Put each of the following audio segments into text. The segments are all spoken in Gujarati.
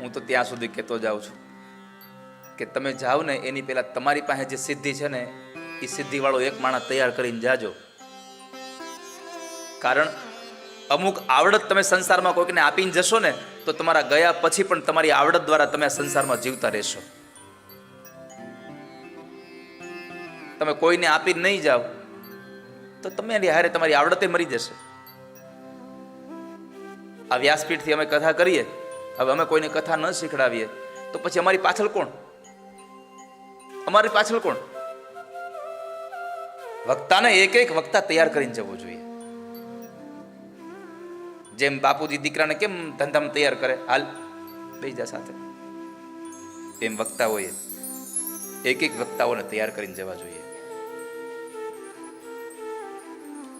હું તો ત્યાં સુધી કહેતો જાઉં છું કે તમે જાઓ ને, એની પહેલાં તમારી પાસે જે સિદ્ધિ છે ને, એ સિદ્ધિવાળો એક માણસ તૈયાર કરીને જાજો. કારણ અમુક આવડત તમે સંસારમાં કોઈકને આપીને જશો ને, તો તમારા ગયા પછી પણ તમારી આવડત દ્વારા તમે સંસારમાં જીવતા રહેશો. તમે કોઈને આપીને નહીં જાઓ, તો તમે એની હારે તમારી આવડતે મરી જશે. આ વ્યાસપીઠથી અમે કથા કરીએ. હવે અમે કોઈને કથા ન શીખડાવીએ. તો પછી અમારી પાછળ કોણ? અમારી પાછળ કોણ? વક્તાને એક એક વક્તા તૈયાર કરીને જવો જોઈએ. જેમ બાપુજી દીકરાને કેમ ધંધામાં તૈયાર કરે? હાલ જા સાથે. એમ વક્તાઓએ એક એક વક્તાઓને તૈયાર કરીને જવા જોઈએ.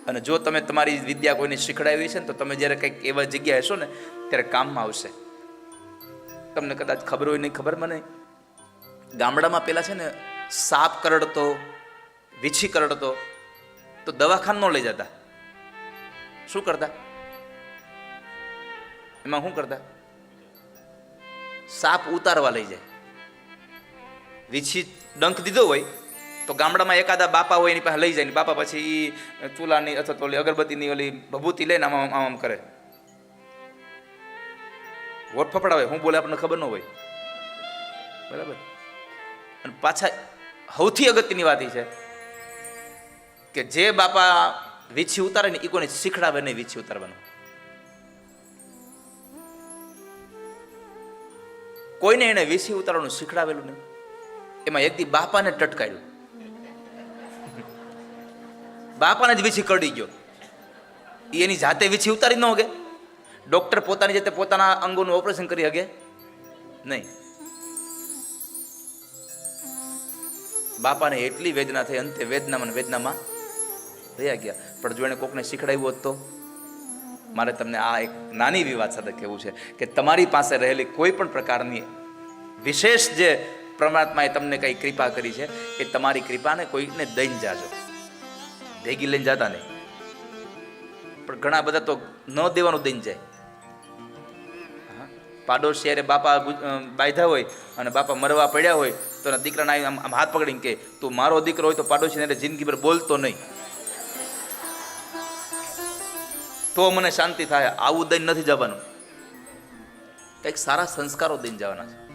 અને જો તમે તમારી વિદ્યા કોઈને શીખડાવી છે ને, તો તમે જ્યારે કંઈક એવા જગ્યાએ હશો ને, ત્યારે કામમાં આવશે. તમને કદાચ ખબર હોય, નહીં ખબર મને. ગામડામાં પેલા છે ને, સાપ કરડતો, વીછી કરડતો, તો દવાખાન ન લઈ જતા. શું કરતા? એમાં શું કરતા? સાપ ઉતારવા લઈ જાય. વીછી ડંખ દીધો હોય, તો ગામડામાં એકાદા બાપા હોય એની પાસે લઈ જાય ને બાપા પછી ચૂલાની અથવા તો ઓલી અગરબત્તીની ઓલી ભભૂતિ લઈને આમ આમ આમ કરે. વોટ ફફડાવે, હું બોલે આપણને ખબર ન હોય. બરાબર? અને પાછા સૌથી અગત્યની વાત એ છે કે જે બાપા વીછી ઉતારે ને એ કોને શીખડાવે નહીં વીછી ઉતારવાનું. કોઈને એને વીછી ઉતારવાનું શીખડાવેલું નહીં. એમાં એક દી બાપાને ટટકાયું બાપાને જ વીછી કરડી ગયો. એની જાતે વીછી ઉતારી ન હોગે. ડોક્ટર પોતાની જાતે પોતાના અંગોનું ઓપરેશન કરી શકે? નહીં. બાપાને એટલી વેદના થઈ, અંતે વેદનામાં વેદનામાં રહ્યા ગયા. પણ જો એને કોકને શીખડાવ્યું હોત તો? મારે તમને આ એક નાની વિવાદ સાથે કહેવું છે કે તમારી પાસે રહેલી કોઈ પણ પ્રકારની વિશેષ જે પરમાત્માએ તમને કઈ કૃપા કરી છે, એ તમારી કૃપાને કોઈને દઈને જાજો. ભેગી લઈને જતા નહીં. પણ ઘણા બધા તો ન દેવાનું દઈને જાય. પાડોશી અરે બાપા બાંધ્યા હોય અને બાપા મરવા પડ્યા હોય, તો એના દીકરાને આમ આમ હાથ પકડીને કે, તું મારો દીકરો હોય તો પાડોશીને જિંદગી પર બોલતો નહીં. તો મને શાંતિ થાય, આવું દઈને નથી જવાનું. કંઈક સારા સંસ્કારો દઈને જવાના છે.